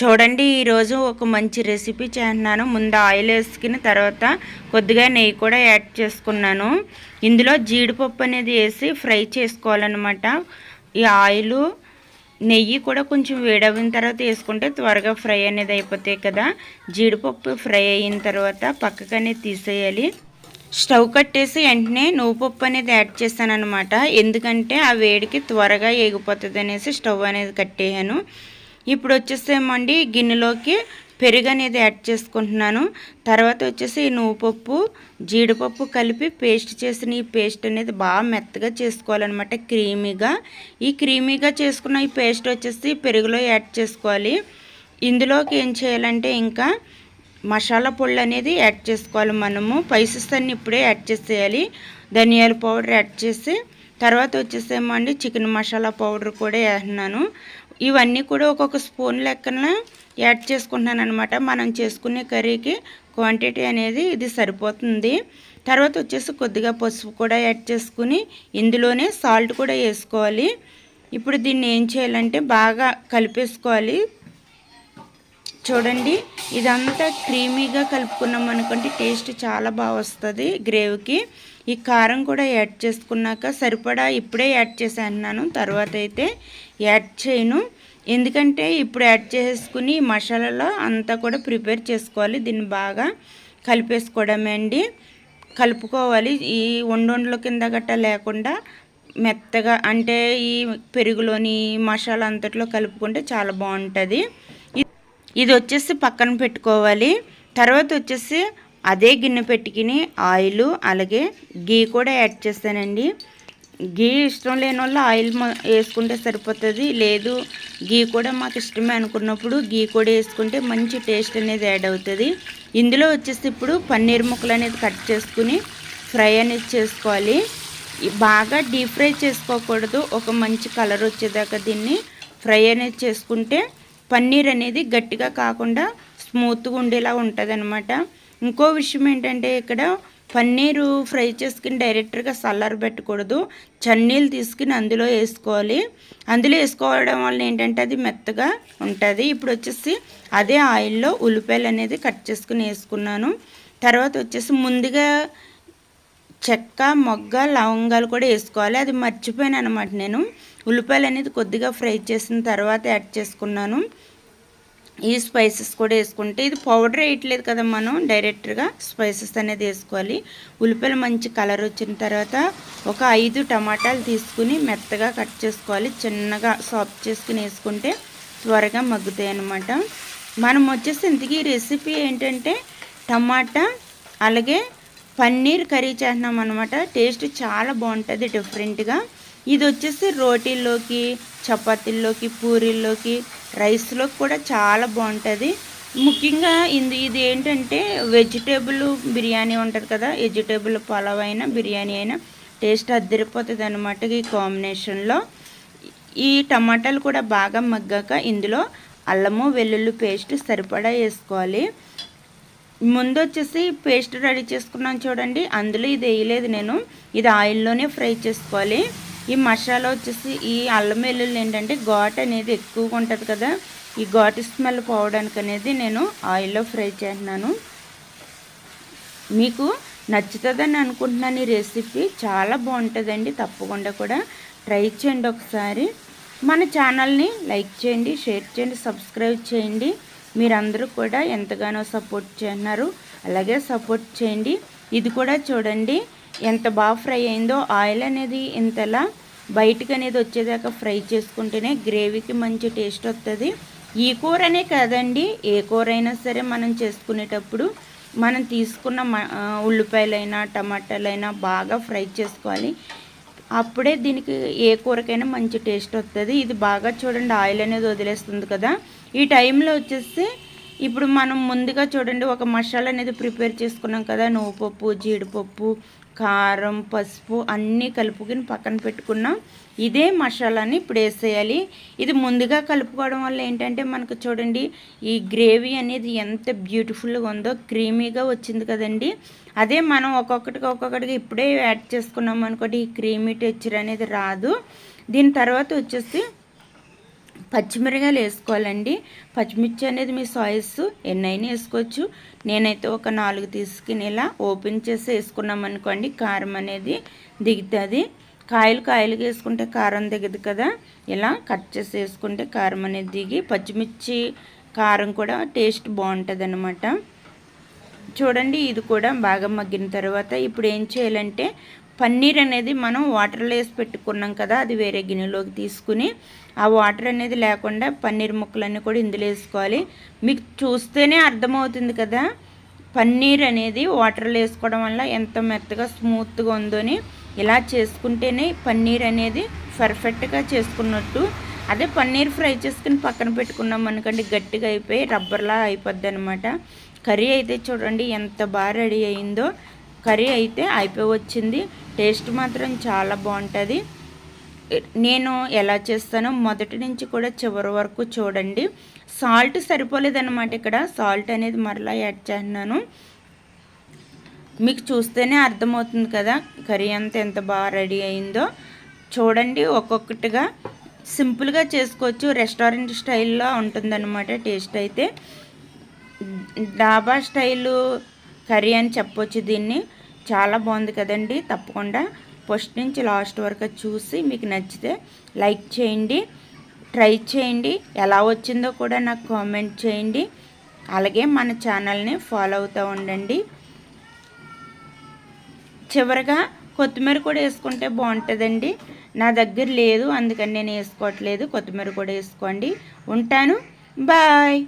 చూడండి ఈరోజు ఒక మంచి రెసిపీ చేస్తున్నాను. ముందు ఆయిల్ వేసుకుని తర్వాత కొద్దిగా నెయ్యి కూడా యాడ్ చేసుకున్నాను. ఇందులో జీడిపప్పు అనేది వేసి ఫ్రై చేసుకోవాలన్నమాట. ఈ ఆయిల్ నెయ్యి కూడా కొంచెం వేడవిన తర్వాత వేసుకుంటే త్వరగా ఫ్రై అనేది అయిపోతాయి కదా. జీడిపప్పు ఫ్రై అయిన తర్వాత పక్కకు అనేది తీసేయాలి. స్టవ్ కట్టేసి వెంటనే నువ్వుపప్పు అనేది యాడ్ చేశాను అనమాట ఎందుకంటే ఆ వేడికి త్వరగా ఎగిపోతుంది అనేసి స్టవ్ అనేది కట్టేయాను. ఇప్పుడు వచ్చేసేమండి గిన్నెలోకి పెరుగు అనేది యాడ్ చేసుకుంటున్నాను. తర్వాత వచ్చేసి ఈ నువ్వుపప్పు జీడిపప్పు కలిపి పేస్ట్ చేసిన ఈ పేస్ట్ అనేది బాగా మెత్తగా చేసుకోవాలన్నమాట క్రీమీగా. ఈ క్రీమీగా చేసుకున్న ఈ పేస్ట్ వచ్చేసి పెరుగులో యాడ్ చేసుకోవాలి. ఇందులోకి ఏం చేయాలంటే ఇంకా మసాలా పొళ్ళు అనేది యాడ్ చేసుకోవాలి మనము. పైసెస్ అన్నీ ఇప్పుడే యాడ్ చేసేయాలి. ధనియాల పౌడర్ యాడ్ చేసి తర్వాత వచ్చేసేమండి చికెన్ మసాలా పౌడర్ కూడా వేస్తున్నాను. ఇవన్నీ కూడా ఒక్కొక్క స్పూన్ లెక్కన యాడ్ చేసుకుంటున్నాను అనమాట మనం చేసుకునే కర్రీకి క్వాంటిటీ అనేది ఇది సరిపోతుంది. తర్వాత వచ్చేసి కొద్దిగా పసుపు కూడా యాడ్ చేసుకుని ఇందులోనే సాల్ట్ కూడా వేసుకోవాలి. ఇప్పుడు దీన్ని ఏం చేయాలంటే బాగా కలిపేసుకోవాలి. చూడండి ఇదంతా క్రీమీగా కలుపుకున్నాం అనుకుంటే టేస్ట్ చాలా బాగా వస్తుంది గ్రేవీకి. ఈ కారం కూడా యాడ్ చేసుకున్నాక సరిపడా ఇప్పుడే యాడ్ చేసాను తర్వాత అయితే యాడ్ చేయను. ఎందుకంటే ఇప్పుడు యాడ్ చేసుకుని మసాలాలో అంతా కూడా ప్రిపేర్ చేసుకోవాలి దీన్ని బాగా కలిపేసుకోవడమే అండి. కలుపుకోవాలి ఈ వండొండల కింద గట్ట లేకుండా మెత్తగా అంటే ఈ పెరుగులోని మసాలా అంతట్లో కలుపుకుంటే చాలా బాగుంటుంది. ఇది వచ్చేసి పక్కన పెట్టుకోవాలి. తర్వాత వచ్చేసి అదే గిన్నె పెట్టుకుని ఆయిల్ అలాగే గీ కూడా యాడ్ చేస్తానండి. గీ ఇష్టం లేని వాళ్ళు ఆయిల్ వేసుకుంటే సరిపోతుంది. లేదు గీ కూడా మాకు ఇష్టమే అనుకున్నప్పుడు గీ కూడా వేసుకుంటే మంచి టేస్ట్ అనేది యాడ్ అవుతుంది. ఇందులో వచ్చేసి ఇప్పుడు పన్నీర్ ముక్కలు అనేది కట్ చేసుకుని ఫ్రై అనేది చేసుకోవాలి. బాగా డీప్ ఫ్రై చేసుకోకూడదు. ఒక మంచి కలర్ వచ్చేదాకా దీన్ని ఫ్రై అనేది చేసుకుంటే పన్నీర్ అనేది గట్టిగా కాకుండా స్మూత్గా ఉండేలా ఉంటుంది అనమాట ఇంకో విషయం ఏంటంటే ఇక్కడ పన్నీరు ఫ్రై చేసుకుని డైరెక్ట్గా సల్లర్ పెట్టకూడదు. చన్నీళ్ళు తీసుకుని అందులో వేసుకోవాలి. అందులో వేసుకోవడం వల్ల ఏంటంటే అది మెత్తగా ఉంటుంది. ఇప్పుడు వచ్చేసి అదే ఆయిల్లో ఉల్లిపాయలు అనేది కట్ చేసుకుని వేసుకున్నాను. తర్వాత వచ్చేసి ముందుగా చెక్క మొగ్గ లవంగాలు కూడా వేసుకోవాలి. అది మర్చిపోయాను అనమాట నేను. ఉల్లిపాయలు అనేది కొద్దిగా ఫ్రై చేసిన తర్వాత యాడ్ చేసుకున్నాను. ఈ స్పైసెస్ కూడా వేసుకుంటే ఇది పౌడర్ వేయట్లేదు కదా మనం డైరెక్ట్గా స్పైసెస్ అనేది వేసుకోవాలి. ఉల్లిపాయలు మంచి కలర్ వచ్చిన తర్వాత ఒక ఐదు టమాటాలు తీసుకుని మెత్తగా కట్ చేసుకోవాలి. చిన్నగా సాఫ్ట్ చేసుకుని వేసుకుంటే త్వరగా మగ్గుతాయి అన్నమాట. మనం వచ్చేసి ఇంతకీ రెసిపీ ఏంటంటే టమాటా అలాగే పన్నీర్ కర్రీ చేస్తున్నాం అనమాట టేస్ట్ చాలా బాగుంటుంది డిఫరెంట్గా. ఇది వచ్చేసి రోటీల్లోకి చపాతీల్లోకి పూరీల్లోకి రైస్లోకి కూడా చాలా బాగుంటుంది. ముఖ్యంగా ఇది ఇది ఏంటంటే వెజిటేబుల్ బిర్యానీ ఉంటుంది కదా వెజిటేబుల్ పలావ్ అయినా బిర్యానీ అయినా టేస్ట్ అద్దరిపోతుంది అనమాట ఈ కాంబినేషన్లో. ఈ టమాటాలు కూడా బాగా మగ్గాక ఇందులో అల్లము వెల్లుల్లి పేస్ట్ సరిపడా వేసుకోవాలి. ముందు వచ్చేసి పేస్ట్ రెడీ చేసుకున్నాను చూడండి. అందులో ఇది వేయలేదు నేను. ఇది ఆయిల్లోనే ఫ్రై చేసుకోవాలి. ఈ మసాలా వచ్చేసి ఈ అల్లం వెల్లుల్లి ఏంటంటే ఘాట్ అనేది ఎక్కువగా ఉంటుంది కదా. ఈ ఘాటు స్మెల్ పోవడానికి అనేది నేను ఆయిల్లో ఫ్రై చేస్తున్నాను. మీకు నచ్చుతుందని అనుకుంటున్నాను ఈ రెసిపీ. చాలా బాగుంటుందండి. తప్పకుండా కూడా ట్రై చేయండి ఒకసారి. మన ఛానల్ని లైక్ చేయండి షేర్ చేయండి సబ్స్క్రైబ్ చేయండి. మీరందరూ కూడా ఎంతగానో సపోర్ట్ చేస్తున్నారు. అలాగే సపోర్ట్ చేయండి. ఇది కూడా చూడండి ఎంత బాగా ఫ్రై అయిందో ఆయిల్ అనేది ఇంతలా బయటకు అనేది వచ్చేదాకా ఫ్రై చేసుకుంటేనే గ్రేవీకి మంచి టేస్ట్ వస్తుంది ఈ కూర అనే కాదండి ఏ కూర అయినా సరే మనం చేసుకునేటప్పుడు మనం తీసుకున్న ఉల్లిపాయలైనా టమాటాలైనా బాగా ఫ్రై చేసుకోవాలి. అప్పుడే దీనికి ఏ కూరకైనా మంచి టేస్ట్ వస్తుంది ఇది బాగా చూడండి ఆయిల్ అనేది వదిలేస్తుంది కదా. ఈ టైంలో వచ్చేసి ఇప్పుడు మనం ముందుగా చూడండి ఒక మసాలా అనేది ప్రిపేర్ చేసుకున్నాం కదా. నువ్వుపప్పు జీడిపప్పు కారం పసుపు అన్నీ కలుపుకుని పక్కన పెట్టుకున్నాం ఇదే మసాలాని ఇప్పుడు వేసేయాలి. ఇది ముందుగా కలుపుకోవడం వల్ల ఏంటంటే మనకు చూడండి ఈ గ్రేవీ అనేది ఎంత బ్యూటిఫుల్గా ఉందో క్రీమీగా వచ్చింది కదండి. అదే మనం ఒక్కొక్కటికి ఒక్కొక్కటిగా ఇప్పుడే యాడ్ చేసుకున్నాం అనుకోండి ఈ క్రీమీ టెక్చర్ అనేది రాదు. దీని తర్వాత వచ్చేసి పచ్చిమిరకాయలు వేసుకోవాలండి. పచ్చిమిర్చి అనేది మీ సాయిస్ ఎన్నైనా వేసుకోవచ్చు. నేనైతే ఒక నాలుగు తీసుకుని ఇలా ఓపెన్ చేసి వేసుకున్నాం అనుకోండి కారం అనేది దిగుతుంది. కాయలు కాయలుగా వేసుకుంటే కారం దిగదు కదా. ఇలా కట్ చేసి వేసుకుంటే కారం అనేది దిగి పచ్చిమిర్చి కారం కూడా టేస్ట్ బాగుంటుంది అనమాట చూడండి ఇది కూడా బాగా మగ్గిన తర్వాత ఇప్పుడు ఏం చేయాలంటే పన్నీర్ అనేది మనం వాటర్లో వేసి పెట్టుకున్నాం కదా అది వేరే గిన్నెలోకి తీసుకుని ఆ వాటర్ అనేది లేకుండా పన్నీర్ ముక్కలన్నీ కూడా ఇందులో వేసుకోవాలి. మీకు చూస్తేనే అర్థమవుతుంది కదా పన్నీర్ అనేది వాటర్లో వేసుకోవడం వల్ల ఎంత మెత్తగా స్మూత్గా ఉందని ఇలా చేసుకుంటేనే పన్నీర్ అనేది పర్ఫెక్ట్గా చేసుకున్నట్టు. అదే పన్నీర్ ఫ్రై చేసుకుని పక్కన పెట్టుకున్నాం అనుకోండి గట్టిగా అయిపోయి రబ్బర్లా అయిపోద్ది అనమాట కర్రీ అయితే చూడండి ఎంత బాగా రెడీ అయిందో. కర్రీ అయితే అయిపోయి వచ్చింది టేస్ట్ మాత్రం చాలా బాగుంటుంది. నేను ఎలా చేస్తానో మొదటి నుంచి కూడా చివరి వరకు చూడండి. సాల్ట్ సరిపోలేదన్నమాట ఇక్కడ. సాల్ట్ అనేది మరలా యాడ్ చేస్తున్నాను. మీకు చూస్తేనే అర్థమవుతుంది కదా కర్రీ అంతా ఎంత బాగా రెడీ అయిందో. చూడండి ఒక్కొక్కటిగా. సింపుల్గా చేసుకోవచ్చు. రెస్టారెంట్ స్టైల్లో ఉంటుందన్నమాట టేస్ట్ అయితే. డాబా స్టైలు కర్రీ అని చెప్పొచ్చు దీన్ని. చాలా బాగుంది కదండి. తప్పకుండా ఫస్ట్ నుంచి లాస్ట్ వరకు చూసి మీకు నచ్చితే లైక్ చేయండి ట్రై చేయండి. ఎలా వచ్చిందో కూడా నాకు కామెంట్ చేయండి. అలాగే మన ఛానల్ని ఫాలో అవుతూ ఉండండి. చివరిగా కొత్తిమీర కూడా వేసుకుంటే బాగుంటుందండి. నా దగ్గర లేదు అందుకని నేను వేసుకోవట్లేదు. కొత్తిమీర కూడా వేసుకోండి. ఉంటాను. బాయ్.